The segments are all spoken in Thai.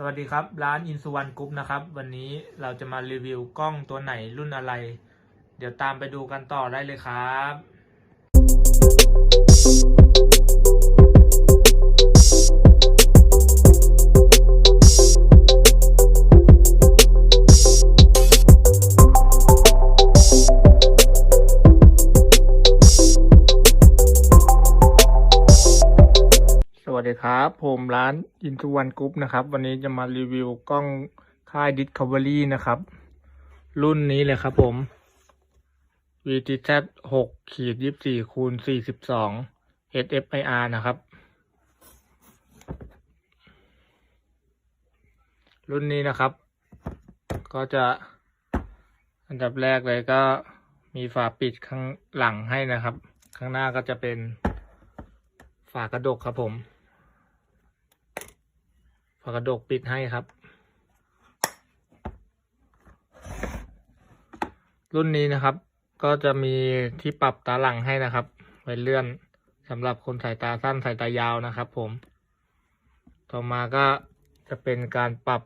สวัสดีครับ ร้านอินสุวรรณกรุ๊ปนะครับ วันนี้เราจะมารีวิวกล้องตัวไหนรุ่นอะไร เดี๋ยวตามไปดูกันต่อได้เลยครับ ครับ ผมร้านอินทุวันกรุ๊ปนะครับ วันนี้จะมารีวิวกล้องค่าย Discovery นะครับ รุ่นนี้เลยครับผม VTZ 6ขีด24คูณ42 SFIR นะครับ รุ่นนี้นะครับ ก็จะอันดับแรกเลยก็มีฝาปิดข้างหลังให้นะครับ ข้างหน้าก็จะเป็นฝากระดกครับผมากระดกปิดให้ครับ รุ่นนี้นะครับ ก็จะมีที่ปรับตาหลังให้นะครับ ไว้เลื่อนสำหรับคนสายตาสั้นสายตายาวนะครับผม ต่อมาก็จะเป็นการปรับ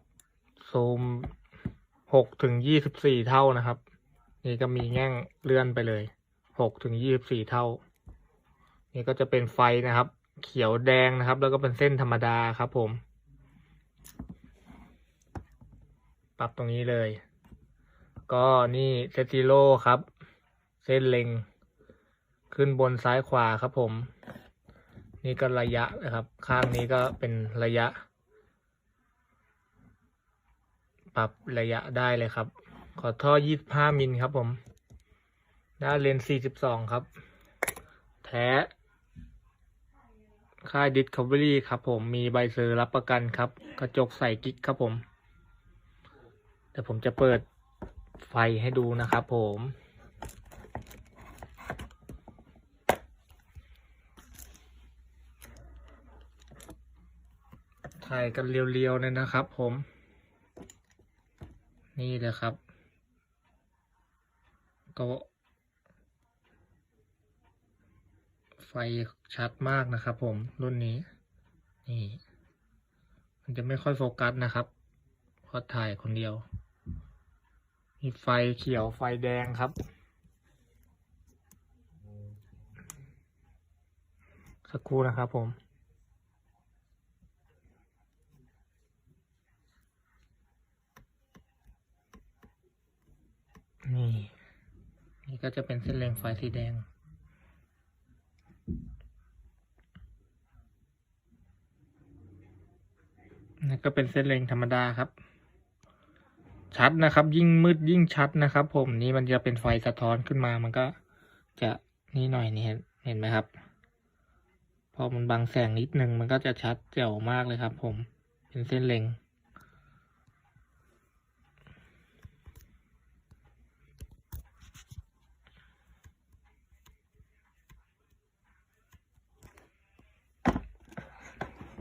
ซูมหกถึงยี่สิบสี่เท่านะครับ นี่ก็มีแง่งเลื่อนไปเลยหกถึงยี่สิบสี่เท่า นี่ก็จะเป็นไฟนะครับ เขียวแดงนะครับ แล้วก็เป็นเส้นธรรมดาครับผม ปรับตรงนี้เลย ก็นี่เซติโลครับ เส้นเล็ง ขึ้นบนซ้ายขวาครับผม นี่ก็ระยะนะครับ ข้างนี้ก็เป็นระยะ ปรับระยะได้เลยครับ ขอท่อ 25 มิลครับผม ด้านเลนส์42 ครับ แท้ ค่าย Discovery ครับผมมีใบเซอร์รับประกันครับ กระจกใส่กิ๊กครับผมแต่ผมจะเปิดไฟให้ดูนะครับผมถ่ายกันเรียวๆเลยนะครับผม นี่เลยครับก็ ไฟชัดมากนะครับผมรุ่นนี้ นี่ มันจะไม่ค่อยโฟกัสนะครับเพราะถ่ายคนเดียว มีไฟเขียวไฟแดงครับ สักครู่นะครับผมนี่ นี่ก็จะเป็นเส้นเลงไฟสีแดง นี่ก็เป็นเส้นเล็งธรรมดาครับ ชัดนะครับ ยิ่งมืดยิ่งชัดนะครับ ผมนี่มันจะเป็นไฟสะท้อนขึ้นมามันก็จะนี่หน่อยนี่เห็นเห็นไหมครับ พอมันบังแสงนิดนึงมันก็จะชัดแจ๋วมากเลยครับ ผมเป็นเส้นเล็ง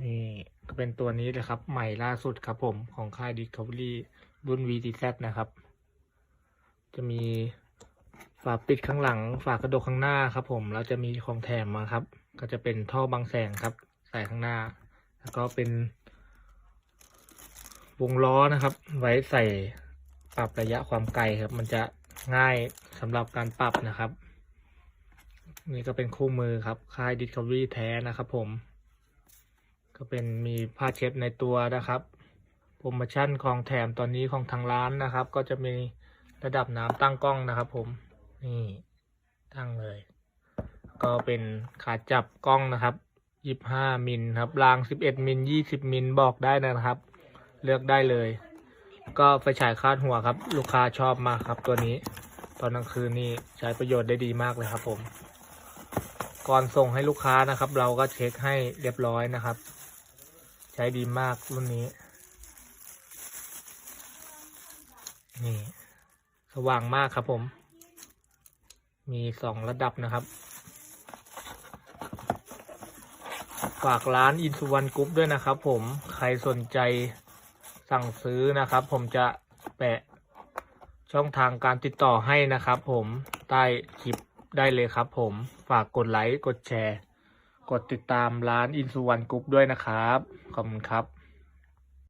นี่ ก็เป็นตัวนี้เลยครับ ใหม่ล่าสุดครับผมของค่าย Discovery รุ่น VTZ นะครับ จะมีฝาปิดข้างหลัง ฝากระดกข้างหน้าครับ ผมแล้วจะมีของแถมมาครับ ก็จะเป็นท่อบังแสงครับ ใส่ข้างหน้า แล้วก็เป็น วงล้อนะครับ ไว้ใส่ปรับระยะความไกลครับ มันจะง่ายสำหรับการปรับนะครับ นี่ก็เป็นคู่มือครับค่าย Discovery แท้นะครับผม ก็เป็นมีผ้าเช็ดในตัวนะครับโปรโมชั่นของแถมตอนนี้ของทางร้านนะครับ ก็จะมีระดับน้ำตั้งกล้องนะครับ ผมนี่ตั้งเลย ก็เป็นขาจับกล้องนะครับยี่ห้ามิลครับรางสิบเอ็ดมิลยี่สิบมิลบอกได้นะครับ เลือกได้เลย ก็ไฟฉายคาดหัวครับ ลูกค้าชอบมากครับตัวนี้ ตอนกลางคืนนี่ใช้ประโยชน์ได้ดีมากเลยครับผม ก่อนส่งให้ลูกค้านะครับ เราก็เช็คให้เรียบร้อยนะครับ ใช้ดีมากรุ่นนี้ นี่ สว่างมากครับผม มีสองระดับนะครับ ฝากร้านอินสุวรรณกรุ๊ปด้วยนะครับผม ใครสนใจสั่งซื้อนะครับ ผมจะแปะช่องทางการติดต่อให้นะครับผม ใต้คลิปได้เลยครับผม ฝากกดไลค์ กดแชร์ กดติดตามร้านอินสุวรรณกรุ๊ปด้วยนะครับ ขอบคุณครับ